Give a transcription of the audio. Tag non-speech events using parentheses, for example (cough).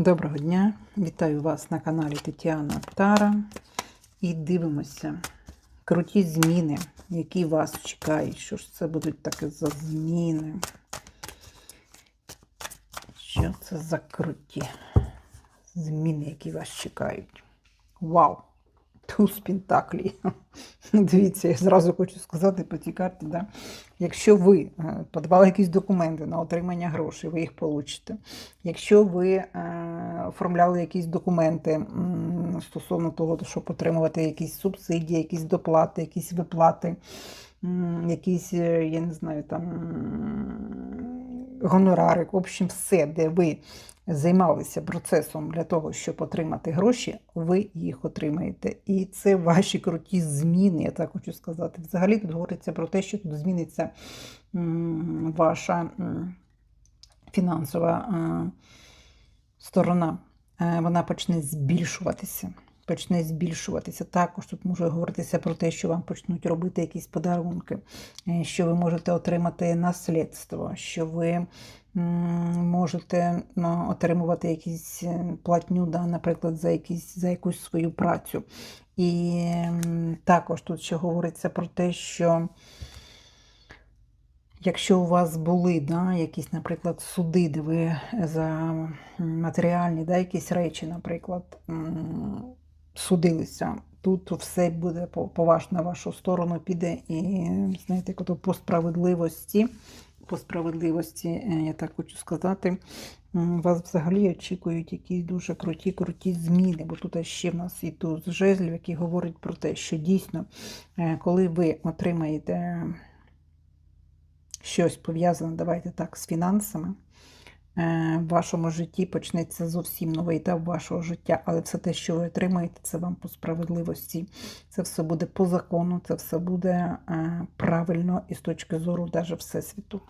Доброго дня! Вітаю вас на каналі Тетяна Тара. І дивимося круті зміни, які вас чекають. Що ж це будуть таке за зміни? Що це за круті зміни, які вас чекають? Вау! Туз Пентаклі. (laughs) Дивіться, я зразу хочу сказати по цій карті, да? якщо ви е, подавали якісь документи на отримання грошей, ви їх получите. Якщо ви е, оформляли якісь документи стосовно того, щоб отримувати якісь субсидії, якісь доплати, якісь виплати, якісь, е, я не знаю, там м, гонорари, в общем, все, де ви займалися процесом для того, щоб отримати гроші, ви їх отримаєте. І це ваші круті зміни, я так хочу сказати. Взагалі тут говориться про те, що тут зміниться ваша фінансова е, сторона. Е, Вона почне збільшуватися. Почне збільшуватися. Також тут може говоритися про те, що вам почнуть робити якісь подарунки, е, що ви можете отримати наслідство, що ви можете ну, отримувати якісь е, платню, да, наприклад, за, якісь, за якусь свою працю. І також тут ще говориться про те, що якщо у вас були да, якісь, наприклад, суди, де ви за матеріальні да, якісь речі, наприклад, судилися, тут все буде по, по на вашу сторону піде і, знаєте, як по справедливості, по справедливості, е, я так хочу сказати, вас взагалі очікують якісь дуже круті, круті зміни, бо тут ще в нас і туз жезлів, який говорить про те, що дійсно, е, коли ви отримаєте щось пов'язане, давайте так, з фінансами, в вашому житті почнеться зовсім новий етап вашого життя, але все те, що ви отримаєте, це вам по справедливості. Це все буде по закону, це все буде е, правильно і з точки зору даже Всесвіту.